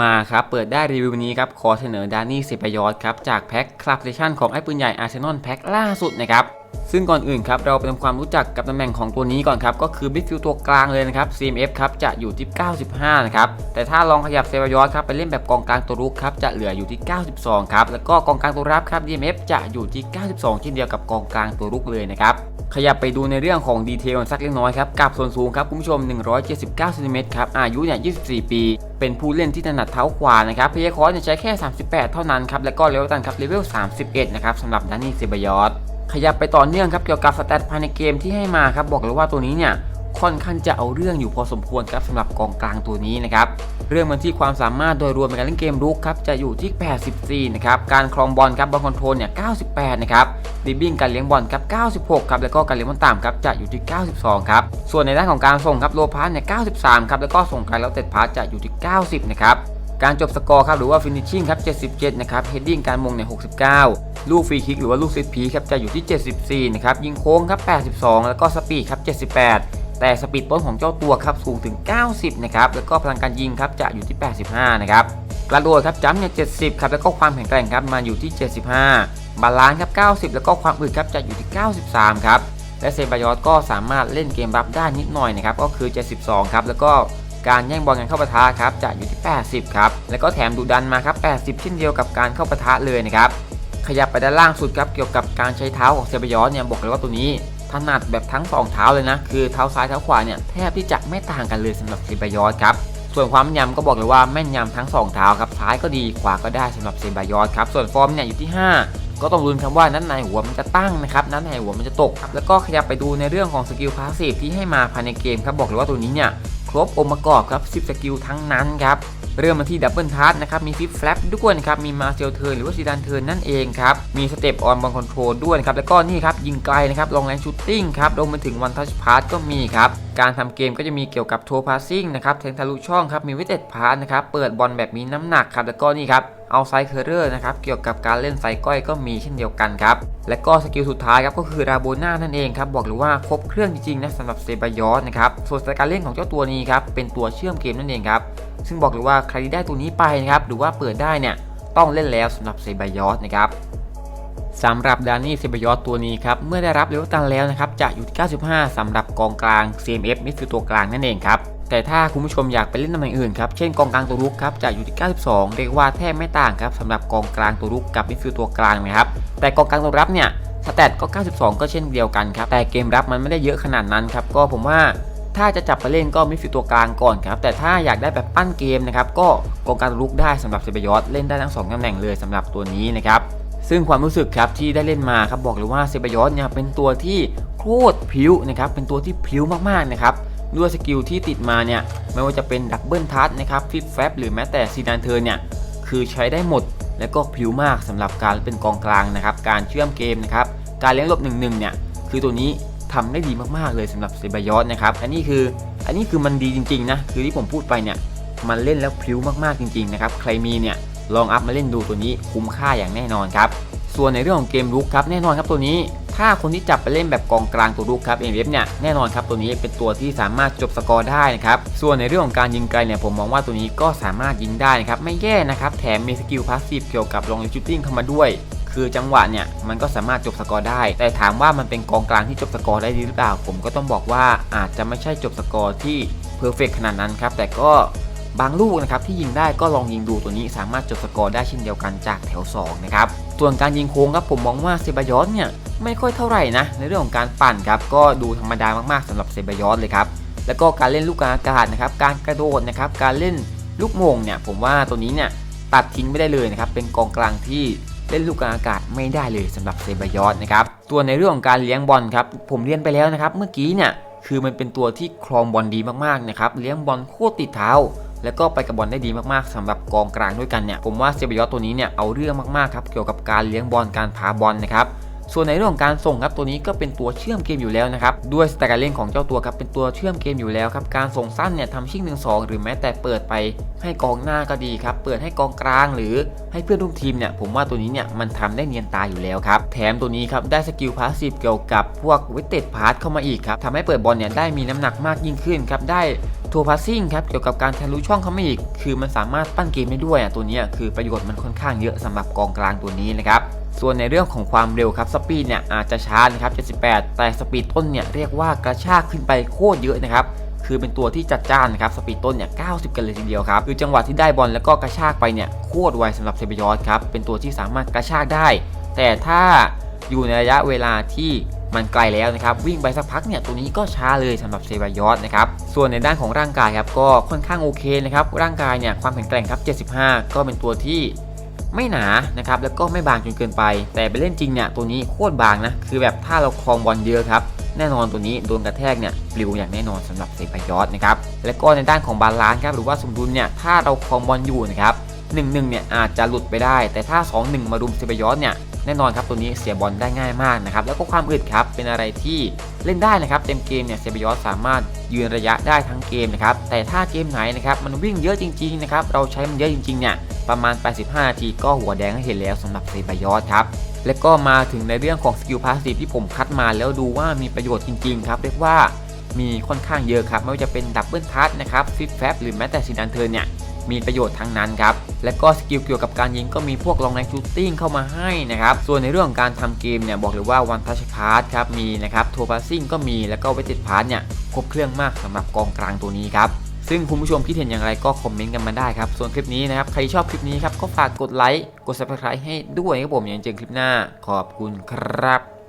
มาครับเปิดได้รีวิวนี้ครับขอเสนอดานี่เซปยอสครับจากแพ็คคลับเซชันของไอ้ปืนใหญ่อาร์เซนอลแพ็คล่าสุดนะครับซึ่งก่อนอื่นครับเราไปทำความรู้จักกับตำแหน่งของตัวนี้ก่อนครับก็คือบิดฟิลตัวกลางเลยนะครับ CMF ครับจะอยู่ที่ 95 นะครับแต่ถ้าลองขยับเซปยอสครับไปเล่นแบบกองกลางตัวรุกครับจะเหลืออยู่ที่ 92 ครับแล้วก็กองกลางตัวรับครับ DMF จะอยู่ที่ 92 เช่นเดียวกับกองกลางตัวรุกเลยนะครับ ขยับไปดูในเรื่องของดีเทลสักเล็กน้อยครับกับส่วนสูงครับคุณผู้ชม 179เซนติเมตรครับอายุเนี่ย 24 ปี เป็นผู้เล่นที่ถนัดเท้าขวานะครับเพย์คอร์สใช้แค่ 38 เท่านั้นครับแล้วก็เลเวลตันครับเลเวล 31 นะครับสำหรับดานี่เซบายอสขยับไปต่อเนื่องครับเกี่ยวกับสแตทภายในเกมที่ให้มาครับบอกเลยว่าตัวนี้เนี่ย ค่อนข้างจะเอาเรื่องอยู่พอสมควรครับสำหรับกองกลางตัวนี้นะครับเรื่องมันที่ความสามารถโดยรวมในการเล่นเกมรุกครับจะอยู่ที่ 84 นะครับการครองบอลครับบอลคอนโทรลเนี่ย 98 นะครับดิบบิ้งการเลี้ยงบอลครับ 96 ครับแล้วก็การเลี้ยงบอลต่ำครับจะอยู่ที่ 92 ครับส่วนในด้านของการส่งครับโลพาสเนี่ย 93 ครับแล้วก็ส่งไกลแล้วเต็ดพาสจะอยู่ที่ 90 นะครับการจบสกอร์ครับหรือว่าฟินิชชิ่งครับ 77 นะครับเฮดดิ้งการมงเนี่ย69 ลูกฟรีคิกหรือว่าลูกเซตพีครับจะอยู่ที่ 74 นะครับยิงโค้งครับ 82 แล้วก็สปีดครับ 78 แต่สปีดต้นของเจ้าตัวครับสูงถึง 90 นะครับ แล้วก็พลังการยิงครับจะอยู่ที่ 85 นะครับ กระโดดครับจัมเนี่ย 70 ครับ แล้วก็ความแข็งแกร่งครับมาอยู่ที่ 75 บาลานซ์ครับ 90 แล้วก็ความอึดครับจะอยู่ที่ 93 ครับ และเซบายอสก็สามารถเล่นเกมรับได้นิดหน่อยนะครับ ก็คือ 72 ครับ แล้วก็การแย่งบอลกันเข้าปะทะครับจะอยู่ที่ 80 ครับ แล้วก็แถมดุดันมาครับ 80 เช่นเดียวกับการเข้าปะทะเลยนะครับ ขยับไปด้านล่างสุดครับเกี่ยวกับการใช้เท้าของเซบายอสเนี่ยบอกเลยว่าตัวนี้ ถนัดแบบทั้งสองเท้าเลยนะ คือเท้าซ้ายเท้าขวาเนี่ยแทบที่จะไม่ต่างกันเลยสำหรับเซบายอสครับส่วนความแม่นยำก็บอกเลยว่าแม่นยำทั้ง 2 เท้าครับซ้ายก็ดีขวาก็ได้สำหรับเซบายอสครับส่วนฟอร์มเนี่ยอยู่ที่ 5ก็ต้องลุ้นคำว่านั้นในหัวมันจะตั้งนะครับนั้นในหัวมันจะตกครับแล้วก็ขยับไปดูในเรื่องของสกิลพาสซีฟที่ให้มาภายในเกมครับบอกเลยว่าตัวนี้เนี่ย ครบองค์ประกอบครับ10สกิลทั้งนั้นครับเริ่มมาที่ดับเบิลทัชนะครับ มีฟิปแฟลปด้วยนะครับ มีมาเซลเทิร์นหรือว่าซีดานเทิร์นนั่นเองครับ มีสเต็ปออนบอลคอนโทรลด้วยนะครับ แล้วก็นี่ครับ ยิงไกลนะครับ ลองแรงชูตติ้งครับลงมาถึงวันทัชพาสก็มีครับ การทำเกมก็จะมีเกี่ยวกับโทพาสซิ่งนะครับ แทงทะลุช่องครับ มีวิเต็ดพาสนะครับ เปิดบอลแบบมีน้ำหนักครับ แล้วก็นี่ครับ เอาไซเคอร์เรอร์นะครับเกี่ยวกับการเล่นไซก้อยก็มีเช่นเดียวกันครับและก็สกิลสุดท้ายครับก็คือราโบน่านั่นเองครับบอกเลยว่าครบเครื่องจริงๆนะสำหรับเซบายอสนะครับส่วนสไตล์การเล่นของเจ้าตัวนี้ครับเป็นตัวเชื่อมเกมนั่นเองครับซึ่งบอกเลยว่าใครที่ได้ตัวนี้ไปนะครับหรือว่าเปิดได้เนี่ยต้องเล่นแล้วสำหรับเซบายอสนะครับสำหรับดานี่เซบายอสตัวนี้ครับเมื่อได้รับเลเวลตันแล้วนะครับจะอยู่ที่ 95สำหรับกองกลาง CMF มิดฟิลด์ตัวกลางนั่นเองครับ แต่ถ้าคุณผู้ชมอยากไปเล่นตำแหน่งอื่นครับ เช่นกองกลางตัวรุกครับจะอยู่ที่ 92 เรียกว่าแทบไม่ต่างครับสำหรับกองกลางตัวรุกกับมิดฟิลด์ตัวกลางนะครับ แต่กองกลางตัวรับเนี่ยสแตทก็ 92 ก็เช่นเดียวกันครับ แต่เกมรับมันไม่ได้เยอะขนาดนั้นครับ ก็ผมว่าถ้าจะจับไปเล่นก็มิดฟิลด์ตัวกลางก่อนครับ แต่ถ้าอยากได้แบบปั้นเกมนะครับ ก็กองกลางตัวรุกได้สำหรับเซบยอสเล่นได้ทั้งสองตำแหน่งเลยสำหรับตัวนี้นะครับ ซึ่งความรู้สึกครับที่ได้เล่นมาครับบอกเลยว่าเซบยอสเนี่ยเป็นตัวที่โคตรพิ้วนะครับ เป็นตัวที่พิ้วมากๆนะครับ ด้วยสกิลที่ติดมาเนี่ยไม่ว่าจะเป็นดับเบิลทัชนะครับฟิปแฟบหรือแม้แต่ซีดานเทอร์เนี่ยคือใช้ได้หมดและก็พิ้วมากสำหรับการเป็นกองกลางนะครับ การเชื่อมเกมนะครับ การเลี้ยงลบ1นึเนี่ยคือตัวนี้ทำได้ดีมากๆเลยสำหรับเซบายอสนะครับอันนี้คืออันนี้คือมันดีจริงๆนะคือที่ผมพูดไปเนี่ยมันเล่นแล้วพิ้วมากๆจริงๆนะครับใครมีเนี่ยลองอัพมาเล่นดูตัวนี้คุ้มค่าอย่างแน่นอนครับ ส่วนในเรื่องของเกมรุกครับแน่นอนครับตัวนี้ ถ้าคนที่จับไปเล่นแบบกองกลางตัวรุกครับเอเอฟเนี่ยแน่นอนครับตัวนี้เป็นตัวที่สามารถจบสกอร์ได้นะครับส่วนในเรื่องของการยิงไกลเนี่ยผมมองว่าตัวนี้ก็สามารถยิงได้นะครับไม่แย่นะครับแถมมีสกิลพาสซีฟเกี่ยวกับลองเลชูตติ้งเข้ามาด้วยคือจังหวะเนี่ยมันก็สามารถจบสกอร์ได้ แต่ถามว่ามันเป็นกองกลางที่จบสกอร์ได้ดีหรือเปล่า ผมก็ต้องบอกว่าอาจจะไม่ใช่จบสกอร์ที่เพอร์เฟกขนาดนั้นครับ แต่ก็บางลูกนะครับที่ยิงได้ก็ลองยิงดูตัวนี้สามารถจบสกอร์ได้เช่นเดียวกันจากแถว 2 นะครับ ส่วนการยิงโค้งครับผมมองว่าเซบายอสเนี่ยไม่ค่อยเท่าไหร่นะ ในเรื่องของการปั่นครับก็ดูธรรมดามากๆสำหรับเซบายอสเลยครับแล้วก็การเล่นลูกกลางอากาศนะครับการกระโดดนะครับการเล่นลูกโมงเนี่ยผมว่าตัวนี้เนี่ยตัดทิ้งไม่ได้เลยนะครับเป็นกองกลางที่เล่นลูกกลางอากาศไม่ได้เลยสำหรับเซบายอสนะครับตัวในเรื่องของการเลี้ยงบอลครับผมเรียนไปแล้วนะครับเมื่อกี้เนี่ยคือมันเป็นตัวที่ครองบอลดีมากๆนะครับเลี้ยงบอลโคตรติดเท้า แล้วก็ไปกับบอลได้ดีมากๆสำหรับกองกลางด้วยกันเนี่ยผมว่าเซบายอสตัวนี้เนี่ยเอาเรื่องมากๆครับเกี่ยวกับการเลี้ยงบอลการพาบอลนะครับส่วนในเรื่องของการส่งครับตัวนี้ก็เป็นตัวเชื่อมเกมอยู่แล้วนะครับด้วยสไตล์การเล่นของเจ้าตัวครับเป็นตัวเชื่อมเกมอยู่แล้วครับการส่งสั้นเนี่ยทำชิ่งหนึ่งสองหรือแม้แต่เปิดไปให้กองหน้าก็ดีครับเปิดให้กองกลางหรือให้เพื่อนร่วมทีมเนี่ยผมว่าตัวนี้เนี่ยมันทำได้เนียนตาอยู่แล้วครับแถมตัวนี้ครับได้สกิลพาสซีฟเกี่ยวกับพวกวิเต็ดพาสเข้ามาอีกครับทำให้เปิดบอลเนี่ยได้มีน้ำหนักมากยิ่งขึ้นครับได้ ทัวร์พาสซิ่งครับเกี่ยวกับการทะลุช่องเข้ามาอีก คือมันสามารถปั้นเกมได้ด้วยอะตัวนี้คือประโยชน์มันค่อนข้างเยอะสำหรับกองกลางตัวนี้นะครับส่วนในเรื่องของความเร็วครับสปีดเนี่ยอาจจะช้านะครับ78 แต่สปีดต้นเนี่ยเรียกว่ากระชากขึ้นไปโคตรเยอะนะครับคือเป็นตัวที่จัดจ้านนะครับสปีดต้นเนี่ย 90 กันเลยทีเดียวครับ คือจังหวะที่ได้บอลแล้วก็กระชากไปเนี่ย โคตรไวสำหรับเซเบยอสครับ เป็นตัวที่สามารถกระชากได้ แต่ถ้าอยู่ในระยะเวลาที่ มันไกลแล้วนะครับวิ่งไปสักพักเนี่ยตัวนี้ก็ช้าเลยสำหรับเซบายอสนะครับส่วนในด้านของร่างกายครับก็ค่อนข้างโอเคนะครับร่างกายเนี่ยความแข็งแกร่งครับ 75 ก็เป็นตัวที่ไม่หนานะครับแล้วก็ไม่บางจนเกินไป แต่ไปเล่นจริงเนี่ยตัวนี้โคตรบางนะคือแบบถ้าเราครองบอลเยอะครับแน่นอนตัวนี้โดนกระแทกเนี่ยปลิวอย่างแน่นอนสำหรับเซบายอสนะครับและก็ในด้านของบาลานซ์ครับหรือว่าสมดุลเนี่ยถ้าเราครองบอลอยู่นะครับ1นึเนี่ยอาจจะหลุดไปได้ แต่ถ้า 2-1 มารุมเซบายอสเนี่ย แน่นอนครับตัวนี้เสียบอลได้ง่ายมากนะครับแล้วก็ความอึดครับเป็นอะไรที่เล่นได้นะครับเต็มเกมเนี่ยเซบายอสสามารถยืนระยะได้ทั้งเกมนะครับแต่ถ้าเกมไหนนะครับมันวิ่งเยอะจริงๆนะครับเราใช้มันเยอะจริงๆเนี่ยประมาณ 85 นาทีก็หัวแดงให้เห็นแล้วสำหรับเซบายอสครับและก็มาถึงในเรื่องของสกิลพาสซีฟที่ผมคัดมาแล้วดูว่ามีประโยชน์จริงๆครับเรียกว่ามีค่อนข้างเยอะครับไม่ว่าจะเป็นดับเบิลทัชนะครับฟิตแฟบหรือแม้แต่ซินอันเทอร์เนี่ย มีประโยชน์ทั้งนั้นครับ และก็สกิลเกี่ยวกับการยิงก็มีพวกลองในชูตติ้งเข้ามาให้นะครับ ส่วนในเรื่องของการทำเกมเนี่ยบอกเลยว่าวันทัชพาร์ทครับมีนะครับทัวร์พาสซิ่งก็มีแล้วก็เวจิตพาร์ทเนี่ยครบเครื่องมากสำหรับกองกลางตัวนี้ครับซึ่งคุณผู้ชมคิดเห็นอย่างไรก็คอมเมนต์กันมาได้ครับ ส่วนคลิปนี้นะครับ ใครชอบคลิปนี้ครับ ก็ฝากกดไลค์ กด subscribe ให้ด้วยครับผมอย่างเจอคลิปหน้า ขอบคุณครับ